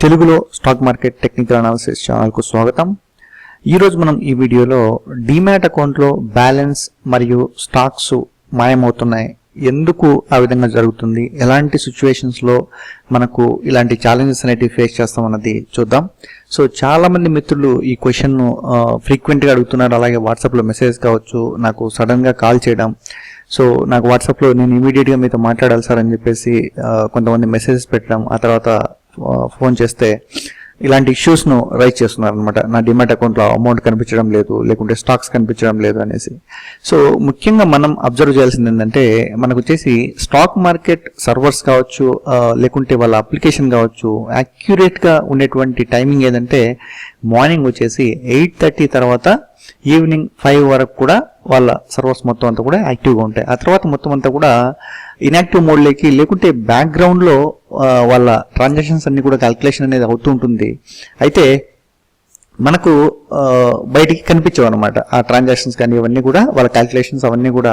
తెలుగులో stock market technical analysis ఛానల్కు స్వాగతం. ఈరోజు మనం ఈ వీడియోలో డీమ్యాట్ అకౌంట్లో బ్యాలెన్స్ మరియు స్టాక్స్ మాయమవుతున్నాయి. ఎందుకు ఆ విధంగా జరుగుతుంది? ఎలాంటి సిచ్యువేషన్స్లో మనకు ఇలాంటి ఛాలెంజెస్ అనేటివి ఫేస్ చేస్తామన్నది చూద్దాం. సో చాలామంది మిత్రులు ఈ క్వశ్చన్ను ఫ్రీక్వెంట్గా అడుగుతున్నారు. అలాగే వాట్సాప్లో మెసేజ్ కావచ్చు నాకు సడన్గా కాల్ చేయడం. సో నాకు వాట్సాప్లో నేను ఇమీడియట్గా మీతో మాట్లాడాలి సార్ అని చెప్పేసి కొంతమంది మెసేజెస్ పెట్టడం ఆ తర్వాత ఫోన్ చేస్తే ఇలాంటి ఇష్యూస్ను రైజ్ చేస్తున్నారు అనమాట నా డిమాట్ అకౌంట్లో అమౌంట్ కనిపించడం లేదు లేకుంటే స్టాక్స్ కనిపించడం లేదు అనేసి. సో ముఖ్యంగా మనం అబ్జర్వ్ చేయాల్సింది ఏంటంటే మనకు వచ్చేసి స్టాక్ మార్కెట్ సర్వర్స్ కావచ్చు లేకుంటే వాళ్ళ అప్లికేషన్ కావచ్చు యాక్యురేట్గా ఉండేటువంటి టైమింగ్ ఏదంటే మార్నింగ్ వచ్చేసి ఎయిట్ థర్టీ తర్వాత ఈవినింగ్ ఫైవ్ వరకు కూడా వాళ్ళ సర్వర్స్ మొత్తం అంతా కూడా యాక్టివ్గా ఉంటాయి. ఆ తర్వాత మొత్తం అంతా కూడా ఇన్యాక్టివ్ మోడ్లోకి లేకుంటే బ్యాక్గ్రౌండ్లో వాళ్ళ ట్రాన్సాక్షన్స్ అన్ని కూడా క్యాల్కులేషన్ అనేది అవుతూ ఉంటుంది. అయితే మనకు బయటికి కనిపించవు అనమాట ఆ ట్రాన్సాక్షన్స్ కానీ ఇవన్నీ కూడా వాళ్ళ క్యాల్కులేషన్స్ అవన్నీ కూడా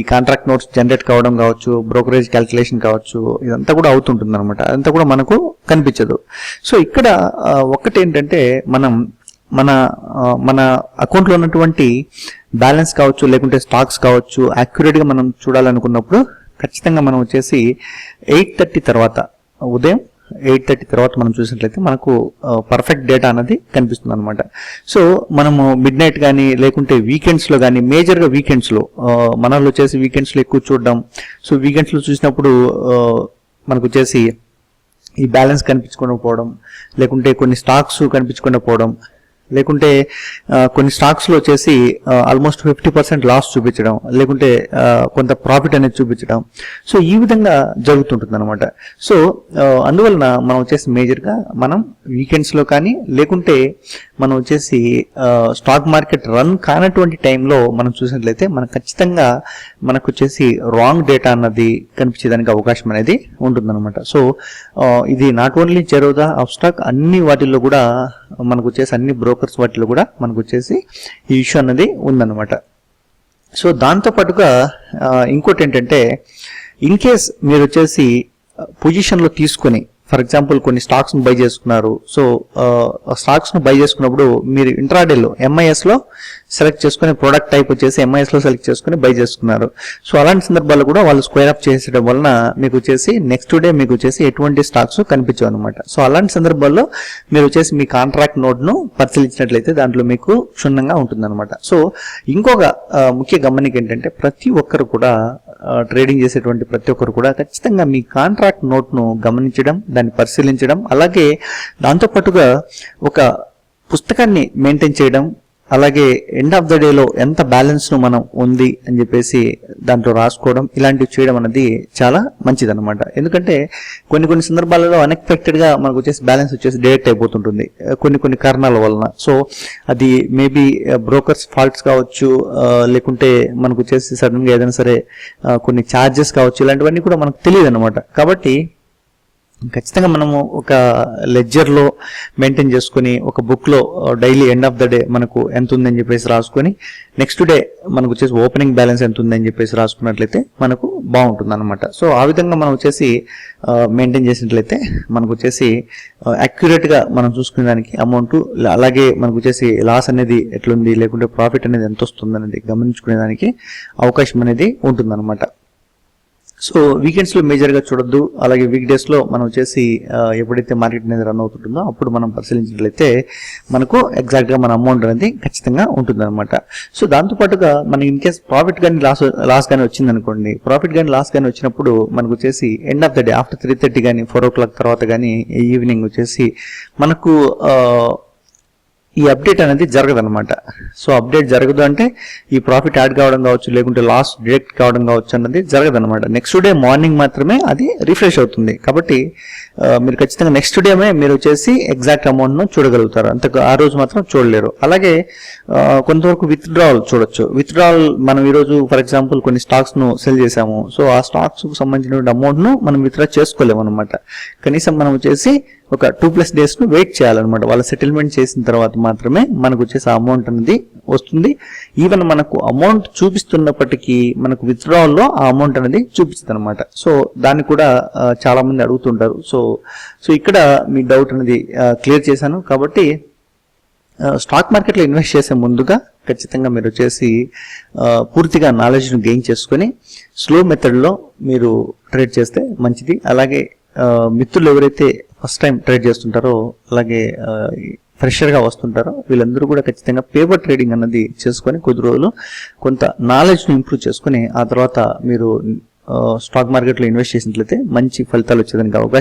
ఈ కాంట్రాక్ట్ నోట్స్ జనరేట్ కావడం కావచ్చు బ్రోకరేజ్ క్యాల్కులేషన్ కావచ్చు ఇదంతా కూడా అవుతుంటుంది అనమాట అదంతా కూడా మనకు కనిపించదు. సో ఇక్కడ ఒక్కటి ఏంటంటే మనం మన మన అకౌంట్లో ఉన్నటువంటి బ్యాలెన్స్ కావచ్చు లేకుంటే స్టాక్స్ కావచ్చు యాక్యురేట్గా మనం చూడాలనుకున్నప్పుడు ఖచ్చితంగా మనం వచ్చేసి ఎయిట్ థర్టీ తర్వాత ఉదయం ఎయిట్ థర్టీ తర్వాత మనం చూసినట్లయితే మనకు పర్ఫెక్ట్ డేటా అనేది కనిపిస్తుంది అనమాట సో మనము మిడ్ నైట్ కానీ లేకుంటే వీకెండ్స్లో కానీ మేజర్గా వీకెండ్స్లో మనలో వచ్చేసి వీకెండ్స్లో ఎక్కువ చూడడం. సో వీకెండ్స్లో చూసినప్పుడు మనకు వచ్చేసి ఈ బ్యాలెన్స్ కనిపించకుండా పోవడం లేకుంటే కొన్ని స్టాక్స్ కనిపించకుండా పోవడం లేకుంటే కొన్ని స్టాక్స్లో వచ్చేసి ఆల్మోస్ట్ ఫిఫ్టీ పర్సెంట్ లాస్ చూపించడం లేకుంటే కొంత ప్రాఫిట్ అనేది చూపించడం. సో ఈ విధంగా జరుగుతుంటుంది అనమాట సో అందువలన మనం వచ్చేసి మేజర్గా మనం వీకెండ్స్లో కానీ లేకుంటే మనం వచ్చేసి స్టాక్ మార్కెట్ రన్ కానటువంటి టైంలో మనం చూసినట్లయితే మనం ఖచ్చితంగా మనకు వచ్చేసి రాంగ్ డేటా అన్నది కనిపించేదానికి అవకాశం అనేది ఉంటుందన్నమాట. సో ఇది not only Zerodha of stock అన్ని వాటిల్లో కూడా మనకు వచ్చేసి అన్ని బ్రోకర్స్ వాటిలో కూడా మనకు వచ్చేసి ఈ ఇష్యూ అన్నది ఉందన్నమాట. సో దాంతో పాటుగా ఇంకోటి ఏంటంటే ఇన్ కేస్ మీరు వచ్చేసి పొజిషన్లో తీసుకొని ఫర్ ఎగ్జాంపుల్ కొన్ని స్టాక్స్ను బై చేసుకున్నారు. సో స్టాక్స్ను బై చేసుకున్నప్పుడు మీరు ఇంట్రాడేలో ఎంఐఎస్లో సెలెక్ట్ చేసుకుని ప్రోడక్ట్ టైప్ వచ్చేసి ఎంఐఎస్లో సెలెక్ట్ చేసుకుని బై చేసుకున్నారు. సో అలాంటి సందర్భాల్లో కూడా వాళ్ళు స్క్వేర్ అప్ చేసేయడం వలన మీకు వచ్చేసి నెక్స్ట్ డే మీకు వచ్చేసి ఎటువంటి స్టాక్స్ కనిపించవు అనమాట సో అలాంటి సందర్భాల్లో మీరు వచ్చేసి మీ కాంట్రాక్ట్ నోట్ను పరిశీలించినట్లయితే దాంట్లో మీకు క్షుణ్ణంగా ఉంటుందన్నమాట. సో ఇంకొక ముఖ్య గమనిక ఏంటంటే ప్రతి ఒక్కరు కూడా ట్రేడింగ్ చేసేటువంటి ప్రతి ఒక్కరు కూడా ఖచ్చితంగా మీ కాంట్రాక్ట్ నోట్ను గమనించడం దాన్ని పరిశీలించడం అలాగే దాంతో పాటుగా ఒక పుస్తకాన్ని మెయింటైన్ చేయడం అలాగే ఎండ్ ఆఫ్ ద డేలో ఎంత బ్యాలెన్స్ను మనం ఉంది అని చెప్పేసి దాంట్లో రాసుకోవడం ఇలాంటివి చేయడం అనేది చాలా మంచిదన్నమాట. ఎందుకంటే కొన్ని కొన్ని సందర్భాలలో అన్ఎక్స్పెక్టెడ్గా మనకు వచ్చేసి బ్యాలెన్స్ వచ్చేసి డైరెక్ట్ అయిపోతుంటుంది. కొన్ని కొన్ని కారణాల వలన. సో అది మేబీ బ్రోకర్స్ ఫాల్ట్స్ కావచ్చు లేకుంటే మనకు వచ్చేసి సడన్గా ఏదైనా సరే కొన్ని ఛార్జెస్ కావచ్చు ఇలాంటివన్నీ కూడా మనకు తెలియదు అనమాట కాబట్టి ఖచ్చితంగా మనము ఒక లెడ్జర్లో మెయింటైన్ చేసుకుని ఒక బుక్లో daily end of the day మనకు ఎంత ఉందని చెప్పేసి రాసుకొని నెక్స్ట్ డే మనకు వచ్చేసి ఓపెనింగ్ బ్యాలెన్స్ ఎంత ఉందని చెప్పేసి రాసుకున్నట్లయితే మనకు బాగుంటుంది అనమాట సో ఆ విధంగా మనం వచ్చేసి uh, మెయింటైన్ చేసినట్లయితే మనకు వచ్చేసి uh, యాక్యురేట్గా మనం చూసుకునే దానికి అమౌంట్ అలాగే మనకు వచ్చేసి లాస్ అనేది ఎట్లుంది లేకుంటే ప్రాఫిట్ అనేది ఎంత వస్తుంది అనేది గమనించుకునే దానికి అవకాశం అనేది ఉంటుందన్నమాట. సో వీకెండ్స్లో మేజర్గా చూడొద్దు. అలాగే వీక్ డేస్లో మనం చేసి ఎప్పుడైతే మార్కెట్ అనేది రన్ అవుతుంటుందో అప్పుడు మనం పరిశీలించినట్లయితే మనకు ఎగ్జాక్ట్గా మన అమౌంట్ అనేది ఖచ్చితంగా ఉంటుంది సో దాంతో పాటుగా మన ఇన్ కేస్ ప్రాఫిట్ కానీ లాస్ లాస్ కానీ వచ్చిందనుకోండి. ప్రాఫిట్ కానీ లాస్ కానీ వచ్చినప్పుడు మనకు వచ్చేసి end of the day after three thirty కానీ ఫోర్ ఓ క్లాక్ తర్వాత కానీ ఈవినింగ్ వచ్చేసి మనకు ఈ అప్డేట్ అనేది జరగదనమాట సో అప్డేట్ జరగదు అంటే ఈ ప్రాఫిట్ యాడ్ కావడం కావచ్చు లేకుంటే లాస్ డిడెక్ట్ కావడం కావచ్చు అన్నది జరగదనమాట నెక్స్ట్ డే మార్నింగ్ మాత్రమే అది రిఫ్రెష్ అవుతుంది. కాబట్టి మీరు ఖచ్చితంగా నెక్స్ట్ డేమే మీరు వచ్చేసి ఎగ్జాక్ట్ అమౌంట్ను చూడగలుగుతారు. అంత ఆ రోజు మాత్రం చూడలేరు. అలాగే కొంతవరకు విత్డ్రావల్ చూడొచ్చు. విత్డ్రావల్ మనం ఈరోజు ఫర్ ఎగ్జాంపుల్ కొన్ని స్టాక్స్ను సెల్ చేసాము సో ఆ స్టాక్స్కు సంబంధించిన అమౌంట్ను మనం విత్డ్రా చేసుకోలేము అనమాట కనీసం మనం వచ్చేసి ఒక టూ ప్లస్ డేస్ను వెయిట్ చేయాలన్నమాట. వాళ్ళ సెటిల్మెంట్ చేసిన తర్వాత మాత్రమే మనకు వచ్చేసి అమౌంట్ అనేది వస్తుంది. ఈవెన్ మనకు అమౌంట్ చూపిస్తున్నప్పటికీ మనకు విత్డ్రావల్లో ఆ అమౌంట్ అనేది చూపిస్తుంది అనమాట సో దాన్ని కూడా చాలామంది అడుగుతుంటారు. సో సో ఇక్కడ మీ డౌట్ అనేది క్లియర్ చేశాను. కాబట్టి స్టాక్ మార్కెట్లో ఇన్వెస్ట్ చేసే ముందుగా ఖచ్చితంగా మీరు వచ్చేసి పూర్తిగా నాలెడ్జ్ను గెయిన్ చేసుకొని స్లో మెథడ్లో మీరు ట్రేడ్ చేస్తే మంచిది. అలాగే మిత్రులు ఎవరైతే ఫస్ట్ టైం ట్రేడ్ చేస్తుంటారో అలాగే ఫ్రెషర్గా వస్తుంటారో వీళ్ళందరూ కూడా ఖచ్చితంగా పేపర్ ట్రేడింగ్ అన్నది చేసుకొని కొద్ది రోజులు కొంత నాలెడ్జ్ను ఇంప్రూవ్ చేసుకొని ఆ తర్వాత మీరు స్టాక్ మార్కెట్లో ఇన్వెస్ట్ చేసినట్లయితే మంచి ఫలితాలు వచ్చేదానికి అవకాశం